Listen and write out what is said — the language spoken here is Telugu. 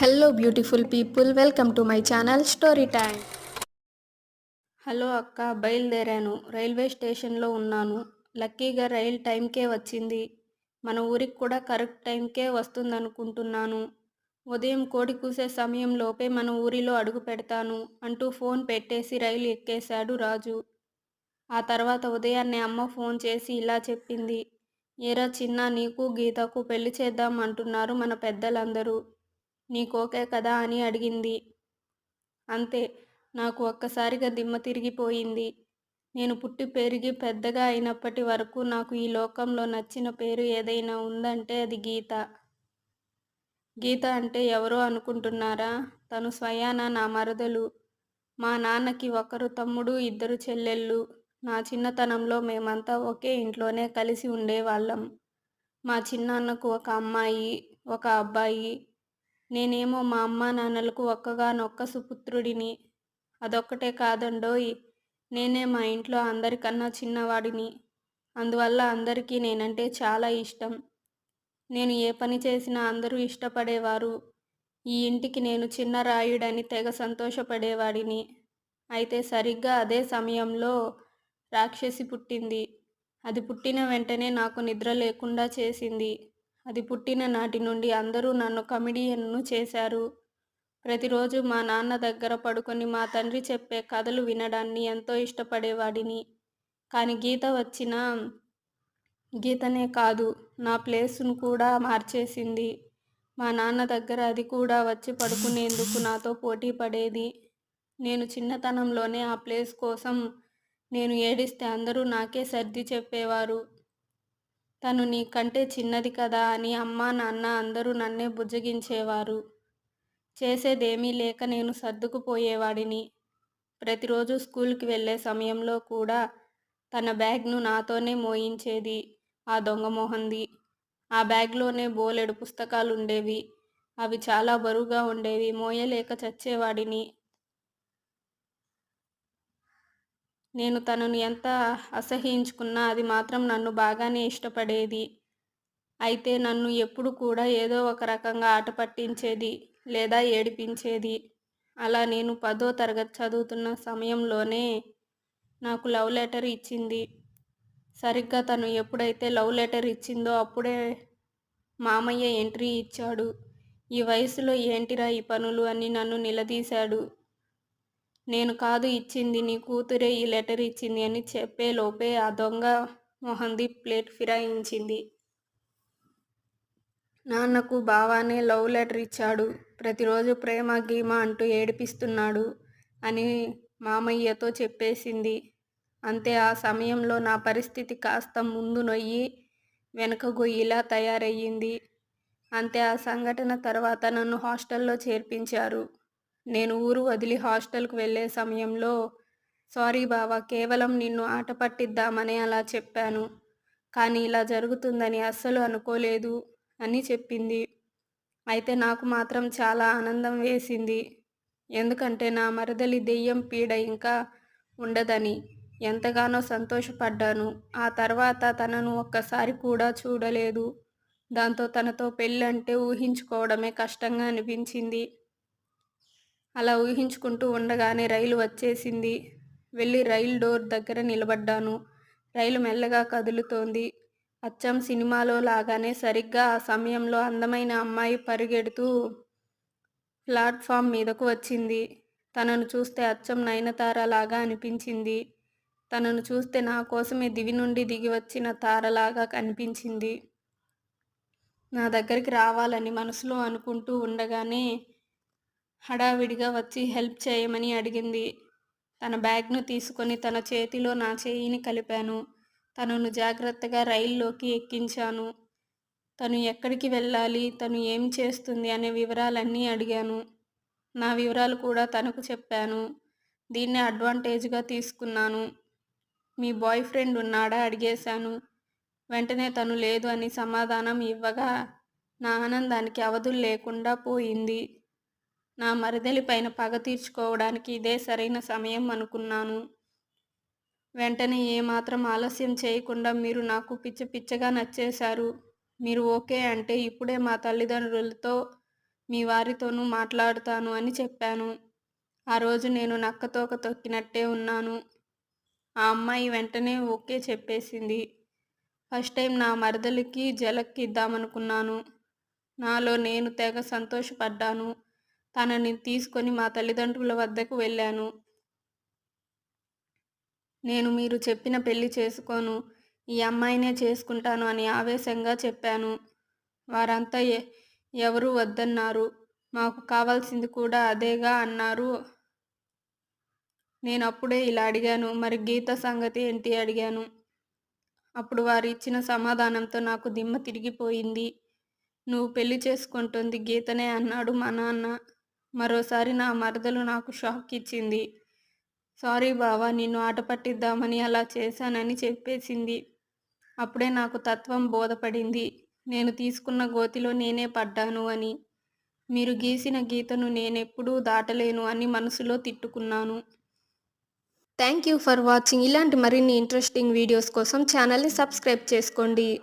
Hello beautiful people welcome to my channel story time hello అక్క. బయలుదేరాను. రైల్వే స్టేషన్లో ఉన్నాను. లక్కీగా రైల్ టైంకే వచ్చింది. మన ఊరికి కూడా కరెక్ట్ టైంకే వస్తుందనుకుంటున్నాను. ఉదయం కోడి కూసే సమయంలోపే మన ఊరిలో అడుగు పెడతాను అంటూ ఫోన్ పెట్టేసి రైలు ఎక్కేశాడు రాజు. ఆ తర్వాత ఉదయాన్నే అమ్మ ఫోన్ చేసి ఇలా చెప్పింది. ఏరా చిన్న నీకు గీతకు పెళ్ళి చేద్దాం అంటున్నారు మన పెద్దలందరూ. నీకోకే కదా అని అడిగింది. అంతే నాకు ఒక్కసారిగా దిమ్మ తిరిగిపోయింది. నేను పుట్టి పెరిగి పెద్దగా అయినప్పటి వరకు నాకు ఈ లోకంలో నచ్చిన పేరు ఏదైనా ఉందంటే అది గీత. గీత అంటే ఎవరో అనుకుంటున్నారా? తను స్వయాన నా మరదలు? మా నాన్నకి ఒకరు తమ్ముడు ఇద్దరు చెల్లెళ్ళు. నా చిన్నతనంలో మేమంతా ఒకే ఇంట్లోనే కలిసి ఉండేవాళ్ళం. మా చిన్నాన్నకు ఒక అమ్మాయి ఒక అబ్బాయి నేనేమో మా అమ్మ నాన్నలకు ఒక్కగానొక్క సుపుత్రుడిని. అదొక్కటే కాదండోయ్. నేనే మా ఇంట్లో అందరికన్నా చిన్నవాడిని. అందువల్ల అందరికీ నేనంటే చాలా ఇష్టం. నేను ఏ పని చేసినా అందరూ ఇష్టపడేవారు. ఈ ఇంటికి నేను చిన్న రాయుడని తెగ సంతోషపడేవాడిని. అయితే సరిగ్గా అదే సమయంలో రాక్షసి పుట్టింది. అది పుట్టిన వెంటనే నాకు నిద్ర లేకుండా చేసింది. అది పుట్టిన నాటి నుండి అందరూ నన్ను కమిడియన్ను చేశారు. ప్రతిరోజు మా నాన్న దగ్గర పడుకొని మా తండ్రి చెప్పే కథలు వినడాన్ని ఎంతో ఇష్టపడేవాడిని. కానీ గీత వచ్చిన గీతనే కాదు నా ప్లేస్ను కూడా మార్చేసింది. మా నాన్న దగ్గర అది కూడా వచ్చి పడుకునేందుకు నాతో పోటీ పడేది. నేను చిన్నతనంలోనే ఆ ప్లేస్ కోసం నేను ఏడిస్తే అందరూ నాకే సర్ది చెప్పేవారు. తను నీకంటే చిన్నది కదా అని అమ్మ నాన్న అందరూ నన్నే బుజ్జగించేవారు. చేసేదేమీ లేక నేను సర్దుకుపోయేవాడిని. ప్రతిరోజు స్కూల్కి వెళ్ళే సమయంలో కూడా తన బ్యాగ్ను నాతోనే మోయించేది ఆ దొంగ మొహంది. ఆ బ్యాగ్లోనే బోలెడు పుస్తకాలు ఉండేవి అవి చాలా బరువుగా ఉండేవి. మోయలేక చచ్చేవాడిని. నేను తనను ఎంత అసహించుకున్నా అది మాత్రం నన్ను బాగానే ఇష్టపడేది. అయితే నన్ను ఎప్పుడు కూడా ఏదో ఒక రకంగా ఆట పట్టించేది లేదా ఏడిపించేది. అలా నేను పదో తరగతి చదువుతున్న సమయంలోనే నాకు లవ్ లెటర్ ఇచ్చింది. సరిగ్గా తను ఎప్పుడైతే లవ్ లెటర్ ఇచ్చిందో అప్పుడే మామయ్య ఎంట్రీ ఇచ్చాడు. ఈ వయసులో ఏంటిరా ఈ పనులు అని నన్ను నిలదీశాడు. నేను కాదు ఇచ్చింది నీ కూతురే ఈ లెటర్ ఇచ్చింది అని చెప్పే లోపే ఆ దొంగ మొహంది ప్లేట్ ఫిరాయించింది. నాన్నకు బావానే లవ్ లెటర్ ఇచ్చాడు. ప్రతిరోజు ప్రేమ గీమ అంటూ ఏడిపిస్తున్నాడు అని మామయ్యతో చెప్పేసింది. అంతే ఆ సమయంలో నా పరిస్థితి కాస్త ముందు నొయ్యి వెనక గొయ్యిలా తయారయ్యింది. అంతే ఆ సంఘటన తర్వాత నన్ను హాస్టల్లో చేర్పించారు. నేను ఊరు వదిలి హాస్టల్కు వెళ్ళే సమయంలో సారీ బావా కేవలం నిన్ను ఆట పట్టిద్దామని అలా చెప్పాను. కానీ ఇలా జరుగుతుందని అస్సలు అనుకోలేదు అని చెప్పింది. అయితే నాకు మాత్రం చాలా ఆనందం వేసింది. ఎందుకంటే నా మరదలి దెయ్యం పీడ ఇంకా ఉండదని ఎంతగానో సంతోషపడ్డాను. ఆ తర్వాత తనను ఒక్కసారి కూడా చూడలేదు. దాంతో తనతో పెళ్ళంటే ఊహించుకోవడమే కష్టంగా అనిపించింది. అలా ఊహించుకుంటూ ఉండగానే రైలు వచ్చేసింది. వెళ్ళి రైలు డోర్ దగ్గర నిలబడ్డాను. రైలు మెల్లగా కదులుతోంది. అచ్చం సినిమాలో లాగానే సరిగ్గా ఆ సమయంలో అందమైన అమ్మాయి పరిగెడుతూ ప్లాట్ఫామ్ మీదకు వచ్చింది. తనను చూస్తే అచ్చం నయనతారలాగా అనిపించింది. తనను చూస్తే నా కోసమే దివి నుండి దిగి వచ్చిన తారలాగా కనిపించింది. నా దగ్గరికి రావాలని మనసులో అనుకుంటూ ఉండగానే హడావిడిగా వచ్చి హెల్ప్ చేయమని అడిగింది. తన బ్యాగ్ను తీసుకొని తన చేతిలో నా చేయిని కలిపాను. తనను జాగ్రత్తగా రైల్లోకి ఎక్కించాను. తను ఎక్కడికి వెళ్ళాలి తను ఏం చేస్తుంది అనే వివరాలన్నీ అడిగాను. నా వివరాలు కూడా తనకు చెప్పాను. దీన్ని అడ్వాంటేజ్గా తీసుకున్నాను. మీ బాయ్ ఫ్రెండ్ ఉన్నాడా అడిగేశాను. వెంటనే తను లేదు అని సమాధానం ఇవ్వగా నా ఆనందానికి అవధులు లేకుండా పోయింది. నా మరిదలి పైన పగ తీర్చుకోవడానికి ఇదే సరైన సమయం అనుకున్నాను. వెంటనే ఏమాత్రం ఆలస్యం చేయకుండా మీరు నాకు పిచ్చ పిచ్చగా నచ్చేశారు. మీరు ఓకే అంటే ఇప్పుడే మా తల్లిదండ్రులతో మీ వారితోనూ మాట్లాడుతాను అని చెప్పాను. ఆ రోజు నేను నక్కతోక తొక్కినట్టే ఉన్నాను. ఆ అమ్మాయి వెంటనే ఓకే చెప్పేసింది. ఫస్ట్ టైం నా మరదలికి జలక్కిద్దామనుకున్నాను నాలో నేను తెగ సంతోషపడ్డాను. తనని తీసుకొని మా తల్లిదండ్రుల వద్దకు వెళ్ళాను. నేను మీరు చెప్పిన పెళ్ళి చేసుకోను ఈ అమ్మాయినే చేసుకుంటాను అని ఆవేశంగా చెప్పాను. వారంతా ఎ ఎవరు వద్దన్నారు. మాకు కావాల్సింది కూడా అదేగా అన్నారు. నేను అప్పుడే ఇలా అడిగాను. మరి గీత సంగతి ఏంటి అడిగాను. అప్పుడు వారు ఇచ్చిన సమాధానంతో నాకు దిమ్మ తిరిగిపోయింది. నువ్వు పెళ్ళి చేసుకుంటుంది గీతనే అన్నాడు మా నాన్న. మరోసారి నా మరదలు నాకు షాక్ ఇచ్చింది. సారీ బావా నిన్ను ఆట పట్టిద్దామని అలా చేశానని చెప్పేసింది. అప్పుడే నాకు తత్వం బోధపడింది. నేను తీసుకున్న గోతిలో నేనే పడ్డాను అని. మీరు గీసిన గీతను నేనెప్పుడూ దాటలేను అని మనసులో తిట్టుకున్నాను. Thank you for watching. ఇలాంటి మరిన్ని ఇంట్రెస్టింగ్ వీడియోస్ కోసం ఛానల్ని సబ్స్క్రైబ్ చేసుకోండి.